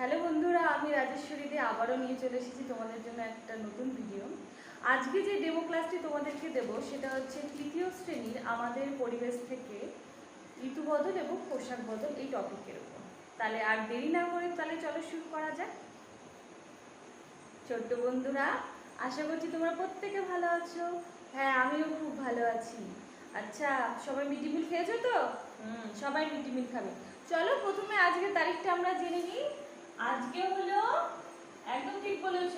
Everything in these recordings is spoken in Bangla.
হ্যালো বন্ধুরা, আমি রাজেশ্বরী দে, আবারও নিয়ে চলে এসেছি তোমাদের জন্য একটা নতুন ভিডিও আজকে যে ডেমো ক্লাসটি তোমাদেরকে দেব, সেটা হচ্ছে তৃতীয় শ্রেণির আমাদের পরিবেশ থেকে ঋতু বদল এবং পোশাক বদল এই টপিকের উপর। তাহলে আর দেরি না করে তাহলে চলো শুরু করা যাক। ছোট্ট বন্ধুরা, আশা করছি তোমরা প্রত্যেকে ভালো আছো। হ্যাঁ আমিও খুব ভালো আছি। আচ্ছা সবাই মিড ডে মিল খেয়েছো তো? হুম, সবাই মিড ডে মিল খাবে। চলো প্রথমে আজকের তারিখটা আমরা জেনে নিই। আজকে হলো একদম ঠিক বলেছ,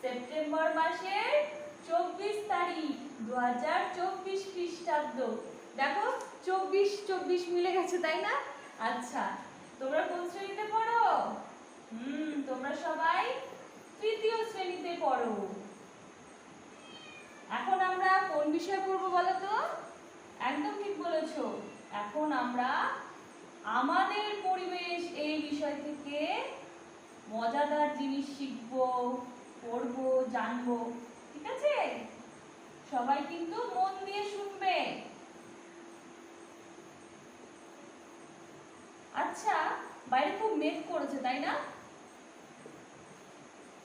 সেপ্টেম্বর মাসের চব্বিশ তারিখ দু হাজার চব্বিশ খ্রিস্টাব্দ। দেখো, চব্বিশ চব্বিশ মিলে গেছে, তাই না? আচ্ছা তোমরা কোন শ্রেণীতে পড়ো? হুম, তোমরা সবাই তৃতীয় শ্রেণীতে পড়ো। এখন আমরা কোন বিষয় পড়ব বলো তো? একদম ঠিক বলেছ। এখন আমরা আমাদের পরিবেশ এই বিষয় থেকে মজাদার জিনিস শিখব, পড়ব, জানব, ঠিক আছে? সবাই কিন্তু মন দিয়ে শুনবে। আচ্ছা বাইরে খুব মেঘ করেছে, তাই না?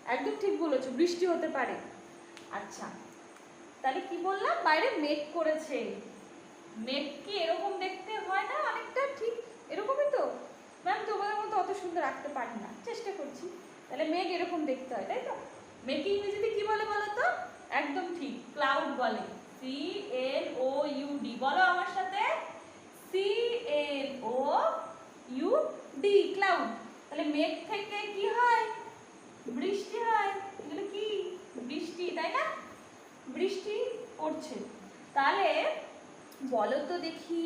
একদম ঠিক বলেছ, বৃষ্টি হতে পারে। আচ্ছা তাহলে কি বললাম? বাইরে মেঘ করেছে। মেঘ কি এরকম দেখতে হয় না অনেকটা? ঠিক এরকমই তো। সুন্দর রাখতে পারি না। চেষ্টা করছি। তাহলে মেঘ এরকম দেখতে হয়, তাই তো? মেঘকে ইংরেজিতে কি বলে বলো তো? একদম ঠিক ক্লাউড বলে। C L O U D বলো আমার সাথে। C L O U D cloud তাহলে মেঘ থেকে কি হয়? বৃষ্টি হয়। এগুলো কি? বৃষ্টি, তাই না? বৃষ্টি পড়ছে। তাহলে বলো তো দেখি।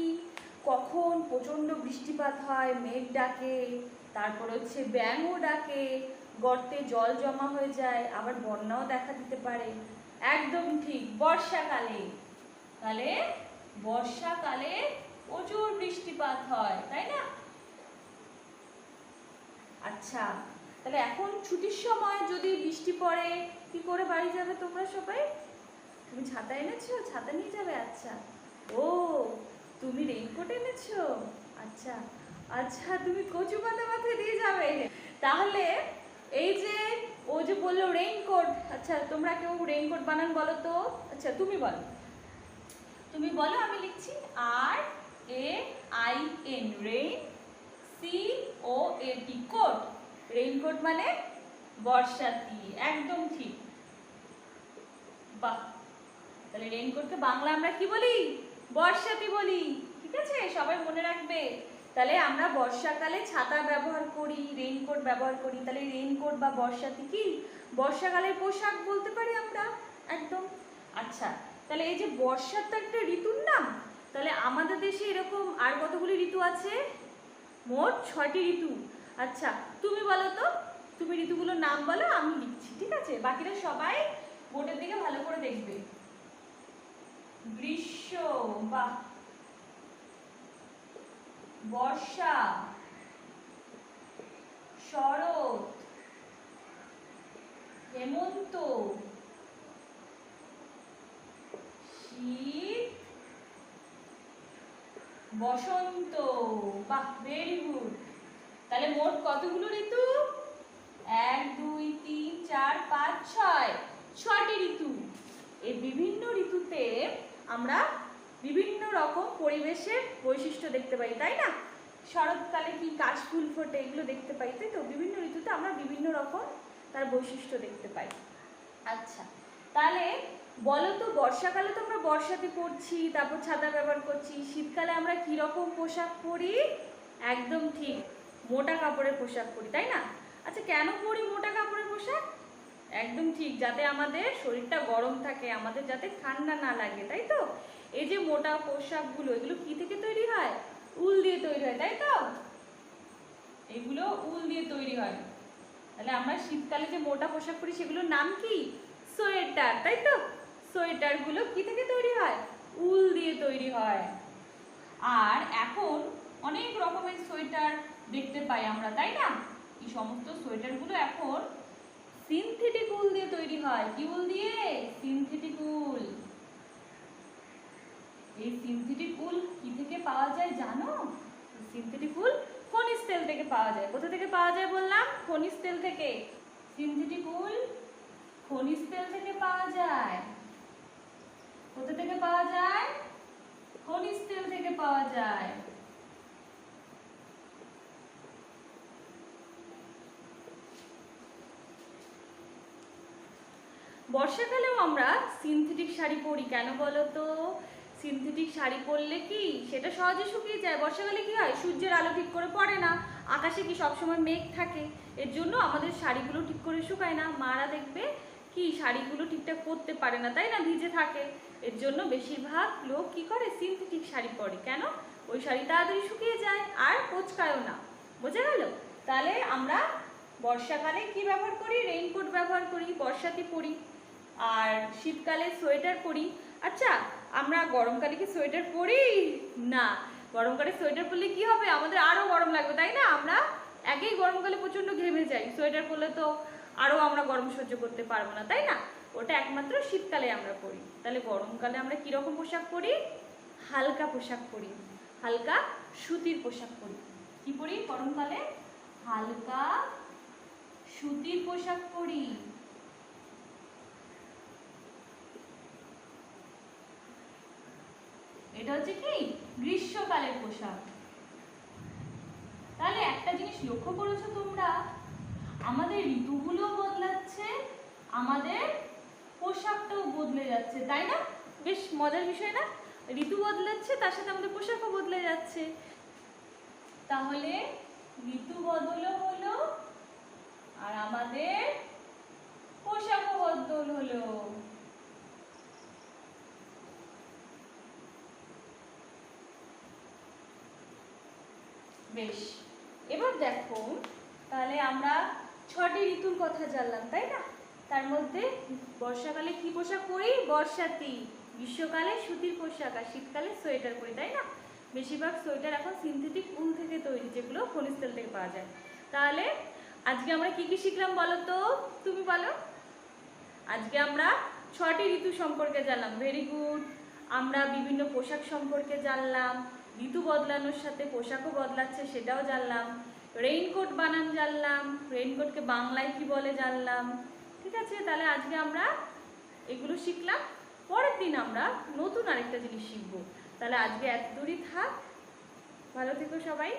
কখন প্রচণ্ড বৃষ্টিপাত হয়, মেঘ ডাকে, তারপর হচ্ছে ব্যাঙও ডাকে, গর্তে জল জমা হয়ে যায়, আবার বন্যাও দেখা দিতে পারে। একদম ঠিক, বর্ষাকালে। তাহলে বর্ষাকালে প্রচুর বৃষ্টিপাত হয়, তাই না? আচ্ছা তাহলে এখন ছুটির সময় যদি বৃষ্টি পড়ে, কি করে বাড়ি যাবে তোমরা সবাই? তুমি ছাতা এনেছো? ছাতা নিয়ে যাবে? আচ্ছা। ও তুমি রেইনকোট এনেছো? আচ্ছা আচ্ছা তুমি কচু পাতা মাথায় দিয়ে যাবে। তাহলে এই যে, ও যে বলল রেইনকোট আচ্ছা তোমরা কেউ রেইনকোট বানান বলো তো? আচ্ছা তুমি বলো। তুমি বলো, আমি লিখছি আর A I N rain C O A T coat raincoat মানে বর্ষাতি একদম ঠিক। বাহ, তাহলে রেইনকোটকে বাংলা আমরা কি বলি? বর্ষাতি বলি, ঠিক আছে? সবাই মনে রাখবে। তাহলে আমরা বর্ষাকালে ছাতা ব্যবহার করি রেইনকোট ব্যবহার করি। তাহলে রেইনকোট বা বর্ষাতি কি? বর্ষাকালের পোশাক বলতে পারি আমরা, একদম। আচ্ছা তাহলে এই যে বর্ষার তো একটা ঋতুর নাম। তাহলে আমাদের দেশে এরকম আর কতগুলি ঋতু আছে? মোট ছয়টি ঋতু। আচ্ছা তুমি বলো তো, তুমি ঋতুগুলোর নাম বলো, আমি লিখছি, ঠিক আছে? বাকিরা সবাই বোর্ডের দিকে ভালো করে দেখবে। গ্রীষ্ম বাহ বর্ষা, শরৎ, হেমন্ত, শীত, বসন্ত বাহ ভেরি গুড। তাহলে মোট কতগুলো ঋতু? এক, দুই, তিন, চার, পাঁচ, ছয়। ছয়টি ঋতু। এই বিভিন্ন ঋতুতে আমরা বিভিন্ন রকম পরিবেশের বৈশিষ্ট্য দেখতে পাই, তাই না? শরৎকালে কি কাশফুল ফোটে এগুলো দেখতে পাই, তাই তো? বিভিন্ন ঋতুতে আমরা বিভিন্ন রকম তার বৈশিষ্ট্য দেখতে পাই। আচ্ছা তাহলে বলো তো বর্ষাকালে তো আমরা বর্ষাতে পড়ছি, তারপর ছাতা ব্যবহার করছি, শীতকালে আমরা কি রকম পোশাক পরি? একদম ঠিক, মোটা কাপড়ের পোশাক পরি, তাই না? আচ্ছা কেন পরি মোটা কাপড়ের পোশাক? একদম ঠিক, যাতে আমাদের শরীরটা গরম থাকে, আমাদের যাতে ঠান্ডা না লাগে, তাই তো? এই যে মোটা পোশাকগুলো, এগুলো কি থেকে তৈরি হয়? উল দিয়ে তৈরি হয়, তাই তো? এগুলো উল দিয়ে তৈরি হয়। তাহলে আমরা শীতকালে যে মোটা পোশাক পরি, সেগুলোর নাম কি? সোয়েটার, তাই তো? সোয়েটারগুলো কি থেকে তৈরি হয়? উল দিয়ে তৈরি হয়। আর এখন অনেক রকমের সোয়েটার দেখতে পাই আমরা, তাই না? এই সমস্ত সোয়েটারগুলো এখন সিনথেটিক উল দিয়ে তৈরি হয়। কি উল দিয়ে? সিনথেটিক উল এই সিনথেটিক উল কি থেকে পাওয়া যায় জানো? সিনথেটিক উল খনিজ তেল থেকে পাওয়া যায়। কোথা থেকে পাওয়া যায় বললাম? খনিজ তেল থেকে। সিনথেটিক উল খনিজ তেল থেকে পাওয়া যায়। কোথা থেকে পাওয়া যায়? খনিজ তেল থেকে পাওয়া যায়। বর্ষাকালেও আমরা সিনথেটিক শাড়ি পরি, কেন বলো তো সিনথেটিক শাড়ি পরলে কি সেটা সহজে শুকিয়ে যায়? বর্ষাকালে কি হয়? সূর্যের আলো ঠিক করে পড়ে না, আকাশে কি সবসময় মেঘ থাকে? এর জন্য আমাদের শাড়িগুলো ঠিক করে শুকায় না। মারা দেখবে কি শাড়িগুলো ঠিকঠাক পরতে পারে না, তাই না? ভিজে থাকে। এর জন্য বেশিরভাগ লোক কি করে? সিনথেটিক শাড়ি পরে। কেন? ওই শাড়ি তাড়াতাড়ি শুকিয়ে যায়, আর কোচকায়ও না। বোঝা গেল? তাহলে আমরা বর্ষাকালে কি ব্যবহার করি? রেইনকোট ব্যবহার করি, বর্ষাতে পরি। আর শীতকালে সোয়েটার পরি। আচ্ছা আমরা গরমকালে কি সোয়েটার পরি? না, গরমকালে সোয়েটার পরলে কি হবে? আমাদের আরও গরম লাগবে, তাই না? আমরা একেই গরমকালে প্রচণ্ড ঘেমে যাই। সোয়েটার পরলে তো আরও আমরা গরম সহ্য করতে পারব না, তাই না? ওটা একমাত্র শীতকালে আমরা পরি। তাহলে গরমকালে আমরা কীরকম পোশাক পরি? হালকা পোশাক পরি। হালকা সুতির পোশাক পরি। কি পরি গরমকালে? হালকা সুতির পোশাক পরি। এটা হচ্ছে কি? গ্রীষ্মকালের পোশাক। তাহলে একটা জিনিস লক্ষ্য করেছ তোমরা? আমাদের ঋতুগুলো বদলাচ্ছে, আমাদের পোশাকটাও বদলে যাচ্ছে, তাই না? বেশ মজার বিষয় না? ঋতু বদলাচ্ছে, তার সাথে আমাদের পোশাকও বদলে যাচ্ছে। তাহলে ঋতু বদলও হলো আর আমাদের পোশাকও বদল হলো বেশ। এবার দেখো, তাহলে আমরা ছটি ঋতুর কথা জানলাম, তাই না? তার মধ্যে বর্ষাকালে কি পোশাক পরি? বর্ষাতি গ্রীষ্মকালে সুতির পোশাক আর শীতকালে সোয়েটার পরি, তাই না? বেশিরভাগ সোয়েটার এখন সিনথেটিক উল থেকে তৈরি, যেগুলো খনিজ তেল থেকে পাওয়া যায়। তাহলে আজকে আমরা কি কি শিখলাম বলো তো? তুমি বলো। আজকে আমরা ছটি ঋতু সম্পর্কে জানলাম ভেরি গুড আমরা বিভিন্ন পোশাক সম্পর্কে জানলাম ঋতু বদলানোর সাথে পোশাকও বদলাচ্ছে, সেটাও জানলাম। রেইনকোট বানান জানলাম রেইনকোটকে বাংলায় কি বলে জানলাম। ঠিক আছে, তাহলে আজকে আমরা এগুলো শিখলাম, পরের দিন আমরা নতুন আরেকটা জিনিস শিখব। তাহলে আজকে এত দূরই থাক, ভালো থেকো সবাই।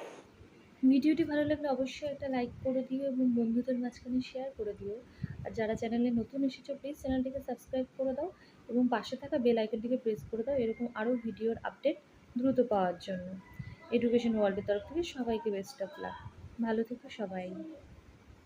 ভিডিওটি ভালো লাগলে অবশ্যই একটা লাইক করে দিও এবং বন্ধুদের মাঝখানে শেয়ার করে দিও। আর যারা চ্যানেলে নতুন এসেছ প্লিজ চ্যানেলটিকে সাবস্ক্রাইব করে দাও এবং পাশে থাকা বেল আইকনটিকে প্রেস করে দাও, এরকম আরও ভিডিওর আপডেট দ্রুত পাওয়ার জন্য। এডুকেশন ওয়ার্ল্ডের তরফ থেকে সবাইকে বেস্ট অফ লাক ভালো থেকো সবাই।